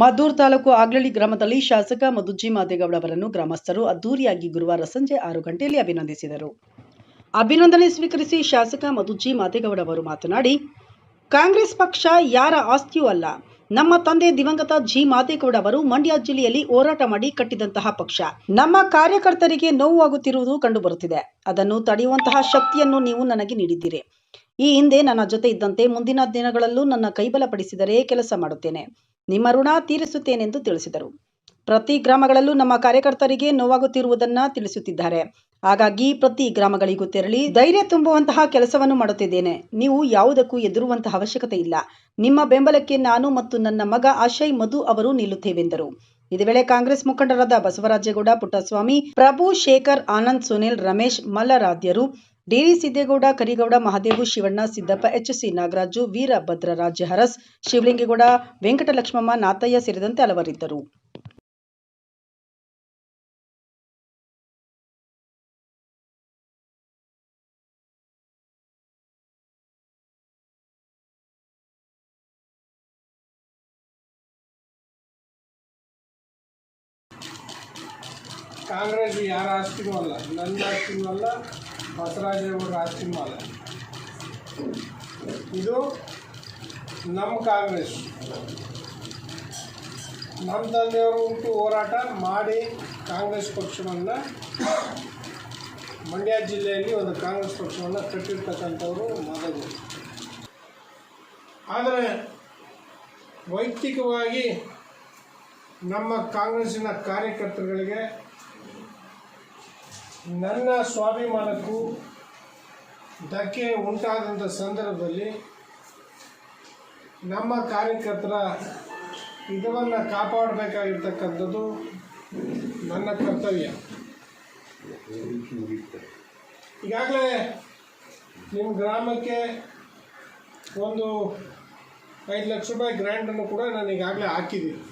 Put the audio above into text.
ಮದ್ದೂರು ತಾಲೂಕು ಆಗ್ಲಳ್ಳಿ ಗ್ರಾಮದಲ್ಲಿ ಶಾಸಕ ಮಧುಜಿ ಮಾದೇಗೌಡ ಅವರನ್ನು ಗ್ರಾಮಸ್ಥರು ಅದ್ದೂರಿಯಾಗಿ ಗುರುವಾರ ಸಂಜೆ ಆರು ಗಂಟೆಯಲ್ಲಿ ಅಭಿನಂದಿಸಿದರು. ಅಭಿನಂದನೆ ಸ್ವೀಕರಿಸಿ ಶಾಸಕ ಮಧುಜಿ ಮಾದೇಗೌಡ ಅವರು ಮಾತನಾಡಿ, ಕಾಂಗ್ರೆಸ್ ಪಕ್ಷ ಯಾರ ಆಸ್ತಿಯೂ ಅಲ್ಲ. ನಮ್ಮ ತಂದೆ ದಿವಂಗತ ಜಿ ಮಾದೇಗೌಡ ಅವರು ಮಂಡ್ಯ ಜಿಲ್ಲೆಯಲ್ಲಿ ಹೋರಾಟ ಮಾಡಿ ಕಟ್ಟಿದಂತಹ ಪಕ್ಷ. ನಮ್ಮ ಕಾರ್ಯಕರ್ತರಿಗೆ ನೋವಾಗುತ್ತಿರುವುದು ಕಂಡುಬರುತ್ತಿದೆ. ಅದನ್ನು ತಡೆಯುವಂತಹ ಶಕ್ತಿಯನ್ನು ನೀವು ನನಗೆ ನೀಡಿದ್ದೀರಿ. ಈ ಹಿಂದೆ ನನ್ನ ಜೊತೆ ಇದ್ದಂತೆ ಮುಂದಿನ ದಿನಗಳಲ್ಲೂ ನನ್ನ ಕೈಬಲಪಡಿಸಿದರೆ ಕೆಲಸ ಮಾಡುತ್ತೇನೆ. ನಿಮ್ಮ ಋಣ ತೀರಿಸುತ್ತೇನೆಂದು ತಿಳಿಸಿದರು. ಪ್ರತಿ ಗ್ರಾಮಗಳಲ್ಲೂ ನಮ್ಮ ಕಾರ್ಯಕರ್ತರಿಗೆ ನೋವಾಗುತ್ತಿರುವುದನ್ನು ತಿಳಿಸುತ್ತಿದ್ದಾರೆ. ಹಾಗಾಗಿ ಪ್ರತಿ ಗ್ರಾಮಗಳಿಗೂ ತೆರಳಿ ಧೈರ್ಯ ತುಂಬುವಂತಹ ಕೆಲಸವನ್ನು ಮಾಡುತ್ತಿದ್ದೇನೆ. ನೀವು ಯಾವುದಕ್ಕೂ ಎದುರುವಂತಹ ಅವಶ್ಯಕತೆ ಇಲ್ಲ. ನಿಮ್ಮ ಬೆಂಬಲಕ್ಕೆ ನಾನು ಮತ್ತು ನನ್ನ ಮಗ ಆಶಯ್ ಮಧು ಅವರು ನಿಲ್ಲುತ್ತೇವೆಂದರು. ಇದೇ ವೇಳೆ ಕಾಂಗ್ರೆಸ್ ಮುಖಂಡರಾದ ಬಸವರಾಜೇಗೌಡ, ಪುಟ್ಟಸ್ವಾಮಿ, ಪ್ರಭು ಶೇಖರ್, ಆನಂದ್, ಸುನಿಲ್, ರಮೇಶ್, ಮಲ್ಲರಾಧ್ಯರು ಡಿಡಿ ಸಿದ್ದೇಗೌಡ, ಕರಿಗೌಡ, ಮಹಾದೇವು, ಶಿವಣ್ಣ, ಸಿದ್ದಪ್ಪ ಎಚ್ಸಿ ನಾಗರಾಜು ವೀರಭದ್ರರಾಜ ಹರಸ್ ಶಿವಲಿಂಗೇಗೌಡ, ವೆಂಕಟಲಕ್ಷ್ಮಮ್ಮ, ನಾತಯ್ಯ ಸೇರಿದಂತೆ ಹಲವರಿದ್ದರು. ಕಾಂಗ್ರೆಸ್ ಯಾರ ಆಸ್ತಿನೂ ಅಲ್ಲ, ನನ್ನ ಆಸ್ತಿನೂ ಅಲ್ಲ ಬಸವರಾಜೇಗೌಡರ ಆಸ್ತಿನೂ ಅಲ್ಲ. ಇದು ನಮ್ಮ ಕಾಂಗ್ರೆಸ್. ನಮ್ಮ ತಂದೆಯವರು ಉಂಟು ಹೋರಾಟ ಮಾಡಿ ಕಾಂಗ್ರೆಸ್ ಪಕ್ಷವನ್ನು, ಮಂಡ್ಯ ಜಿಲ್ಲೆಯಲ್ಲಿ ಒಂದು ಕಾಂಗ್ರೆಸ್ ಪಕ್ಷವನ್ನು ಕಟ್ಟಿರ್ತಕ್ಕಂಥವರು ಮೊದಲು ಆದರೆ ವೈಯಕ್ತಿಕವಾಗಿ ನಮ್ಮ ಕಾಂಗ್ರೆಸ್ಸಿನ ಕಾರ್ಯಕರ್ತರುಗಳಿಗೆ ನನ್ನ ಸ್ವಾಭಿಮಾನಕ್ಕೂ ಧಕ್ಕೆ ಉಂಟಾದಂಥ ಸಂದರ್ಭದಲ್ಲಿ ನಮ್ಮ ಕಾರ್ಯಕರ್ತರ ಇದನ್ನು ಕಾಪಾಡಬೇಕಾಗಿರ್ತಕ್ಕಂಥದ್ದು ನನ್ನ ಕರ್ತವ್ಯ. ಈಗಾಗಲೇ ನಿಮ್ಮ ಗ್ರಾಮಕ್ಕೆ ಒಂದು ಐದು ಲಕ್ಷ ರೂಪಾಯಿ ಗ್ರ್ಯಾಂಡನ್ನು ಕೂಡ ನಾನು ಈಗಾಗಲೇ ಹಾಕಿದ್ದೀನಿ.